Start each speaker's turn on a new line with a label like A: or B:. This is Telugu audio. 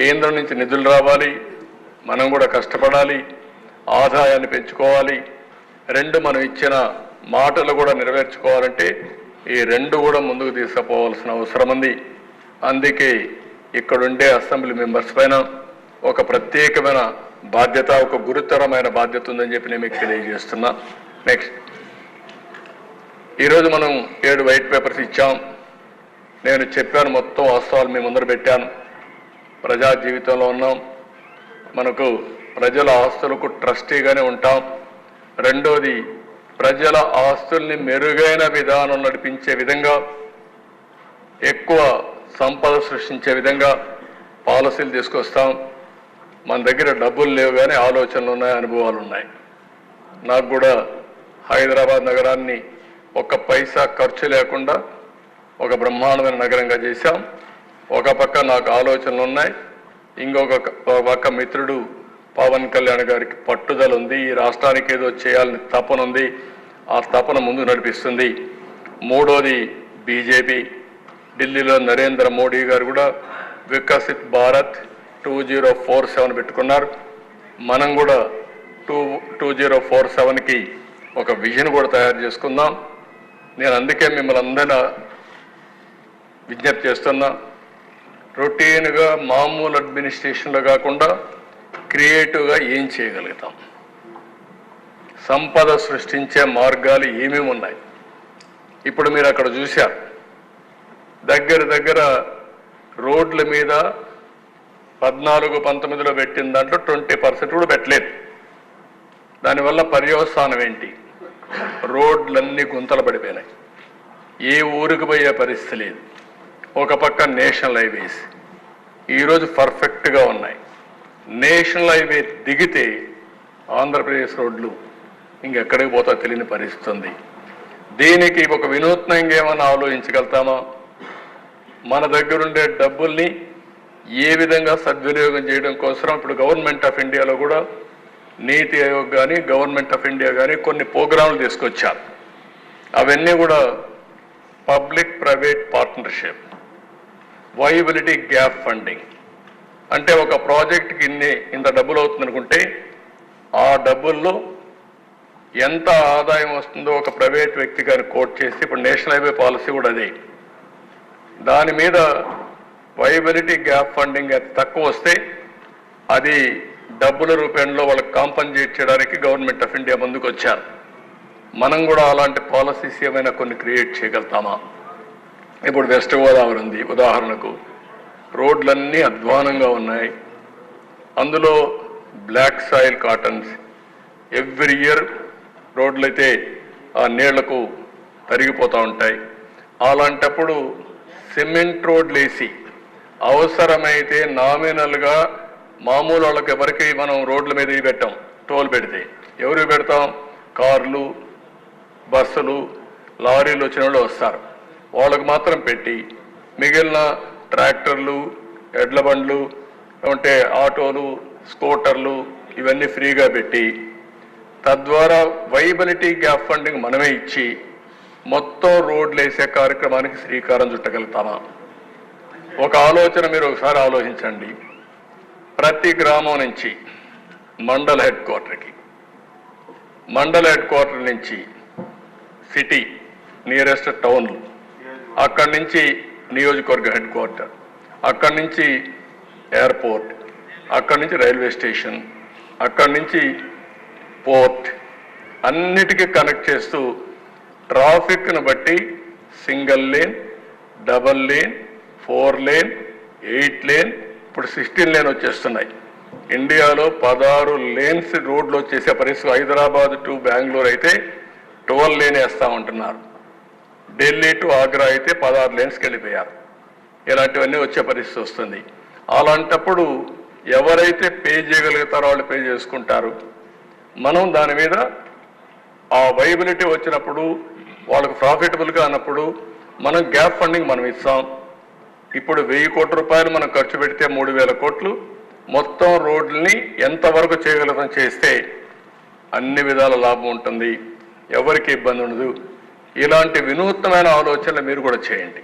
A: కేంద్రం నుంచి నిధులు రావాలి మనం కూడా కష్టపడాలి ఆదాయాన్ని పెంచుకోవాలి రెండు మనం ఇచ్చిన మాటలు కూడా నెరవేర్చుకోవాలంటే ఈ రెండు కూడా ముందుకు తీసుకుపోవాల్సిన అవసరం ఉంది. అందుకే ఇక్కడుండే అసెంబ్లీ మెంబర్స్ పైన ఒక ప్రత్యేకమైన బాధ్యత ఒక గురుతరమైన బాధ్యత ఉందని చెప్పి నేను మీకు తెలియజేస్తున్నా. నెక్స్ట్ ఈరోజు మనం ఏడు వైట్ పేపర్స్ ఇచ్చాం. నేను చెప్పాను మొత్తం వాస్తవాలు మీ ముందర పెట్టాను. ప్రజా జీవితంలో ఉన్నాం. మనకు ప్రజల ఆస్తులకు ట్రస్టీగానే ఉంటాం. రెండోది ప్రజల ఆస్తుల్ని మెరుగైన విధానం నడిపించే విధంగా ఎక్కువ సంపద సృష్టించే విధంగా పాలసీలు తీసుకొస్తాం. మన దగ్గర డబ్బులు లేవు కానీ ఆలోచనలు ఉన్నాయి అనుభవాలు ఉన్నాయి. నాకు కూడా హైదరాబాద్ నగరాన్ని ఒక్క పైసా ఖర్చు లేకుండా ఒక బ్రహ్మాండమైన నగరంగా చేశాం. ఒక పక్క నాకు ఆలోచనలు ఉన్నాయి. ఇంకొక ఒక పక్క మిత్రుడు పవన్ కళ్యాణ్ గారికి పట్టుదల ఉంది. ఈ రాష్ట్రానికి ఏదో చేయాలని తపన ఉంది. ఆ తపన ముందు నడిపిస్తుంది. మూడోది బీజేపీ. ఢిల్లీలో నరేంద్ర మోడీ గారు కూడా Viksit Bharat two zero four seven పెట్టుకున్నారు. మనం కూడా టూ టూ జీరో ఫోర్ సెవెన్కి ఒక విజన్ కూడా తయారు చేసుకుందాం. నేను అందుకే మిమ్మల్ని అందరినీ విజ్ఞప్తి చేస్తున్నా. రొటీన్గా మామూలు అడ్మినిస్ట్రేషన్లో కాకుండా క్రియేటివ్గా ఏం చేయగలుగుతాం? సంపద సృష్టించే మార్గాలు ఏమేమి ఉన్నాయి? ఇప్పుడు మీరు అక్కడ చూశారు. దగ్గర దగ్గర రోడ్ల మీద పద్నాలుగు పంతొమ్మిదిలో పెట్టిన దాంట్లో ట్వంటీ పర్సెంట్ కూడా పెట్టలేదు. దానివల్ల పర్యవసానం ఏంటి? రోడ్లన్నీ గుంతలు పడిపోయినాయి. ఏ ఊరికి పోయే పరిస్థితి లేదు. ఒక పక్క నేషనల్ హైవేస్ ఈరోజు పర్ఫెక్ట్గా ఉన్నాయి. నేషనల్ హైవే దిగితే ఆంధ్రప్రదేశ్ రోడ్లు ఇంకెక్కడికి పోతా తెలియని పరిస్థితి ఉంది. దీనికి ఒక వినూత్నంగా ఏమైనా ఆలోచించగలుగుతామో? మన దగ్గరుండే డబ్బుల్ని ఏ విధంగా సద్వినియోగం చేయడం కోసం ఇప్పుడు గవర్నమెంట్ ఆఫ్ ఇండియాలో కూడా నీతి ఆయోగ్ కానీ గవర్నమెంట్ ఆఫ్ ఇండియా కానీ కొన్ని ప్రోగ్రాంలు తీసుకొచ్చారు. అవన్నీ కూడా public private partnership. Viability gap funding అంటే ఒక ప్రాజెక్ట్కి ఇన్ని ఇంత డబ్బులు అవుతుంది అనుకుంటే ఆ డబ్బుల్లో ఎంత ఆదాయం వస్తుందో ఒక ప్రైవేట్ వ్యక్తి గారిని కోట్ చేసి ఇప్పుడు నేషనల్ హైవే పాలసీ కూడా అది. దాని మీద వైబిలిటీ గ్యాప్ ఫండింగ్ ఎంత తక్కువ వస్తే అది డబ్బుల రూపంలో వాళ్ళకి కాంపన్సేట్ చేయడానికి గవర్నమెంట్ ఆఫ్ ఇండియా ముందుకు వచ్చారు మనం కూడా అలాంటి పాలసీస్ ఏమైనా కొన్ని క్రియేట్ చేయగలుగుతామా? ఇప్పుడు వెస్ట్ గోదావరి ఉంది. ఉదాహరణకు రోడ్లన్నీ అధ్వానంగా ఉన్నాయి. అందులో black soil cottons. Every year రోడ్లైతే ఆ నీళ్ళకు తరిగిపోతూ ఉంటాయి. అలాంటప్పుడు సిమెంట్ రోడ్లు వేసి అవసరమైతే నామినల్గా మామూలు వాళ్ళకి ఎవరికి మనం రోడ్ల మీద పెట్టాం టోల్ పెడితే. ఎవరు పెడతాం? కార్లు బస్సులు లారీలు వచ్చిన వాళ్ళు వస్తారు. వాళ్ళకు మాత్రం పెట్టి మిగిలిన ట్రాక్టర్లు ఎడ్ల బండ్లు అంటే ఆటోలు స్కూటర్లు ఇవన్నీ ఫ్రీగా పెట్టి తద్వారా వైబిలిటీ గ్యాప్ ఫండింగ్ మనమే ఇచ్చి మొత్తం రోడ్లు వేసే కార్యక్రమానికి శ్రీకారం చుట్టగలుగుతామా? ఒక ఆలోచన మీరు ఒకసారి ఆలోచించండి. ప్రతి గ్రామం నుంచి మండల హెడ్ క్వార్టర్కి మండల హెడ్ క్వార్టర్ నుంచి సిటీ నియరెస్ట్ టౌన్లు అక్కడి నుంచి నియోజకవర్గ హెడ్ క్వార్టర్ అక్కడి నుంచి ఎయిర్పోర్ట్ అక్కడి నుంచి రైల్వే స్టేషన్ అక్కడి నుంచి పోర్ట్ అన్నిటికీ కనెక్ట్ చేస్తూ ట్రాఫిక్ను బట్టి single lane double lane four lane eight lane ఇప్పుడు సిక్స్టీన్ లేన్ వచ్చేస్తున్నాయి. ఇండియాలో పదహారు లేన్స్ రోడ్లు వచ్చేసే పరిస్థితి హైదరాబాద్ టు బెంగళూరు అయితే ట్వెల్వ్ లేన్ వేస్తూ ఉంటున్నారు. ఢిల్లీ టు ఆగ్రా అయితే పదహారు లేన్స్కి వెళ్ళిపోయారు. ఇలాంటివన్నీ వచ్చే పరిస్థితి వస్తుంది. అలాంటప్పుడు ఎవరైతే పే చేయగలుగుతారో వాళ్ళు పే చేసుకుంటారు. మనం దాని మీద ఆ వైబిలిటీ వచ్చినప్పుడు వాళ్ళకు ప్రాఫిటబుల్గా అన్నప్పుడు మనం గ్యాప్ ఫండింగ్ మనం ఇస్తాం. ఇప్పుడు వెయ్యి కోట్ల రూపాయలు మనం ఖర్చు పెడితే మూడు వేల కోట్లు. మొత్తం రోడ్లని ఎంతవరకు చేయగలుగుతాం చేస్తే అన్ని విధాల లాభం ఉంటుంది. ఎవరికి ఇబ్బంది ఉండదు. ఇలాంటి వినూత్నమైన ఆలోచనలు మీరు కూడా చేయండి.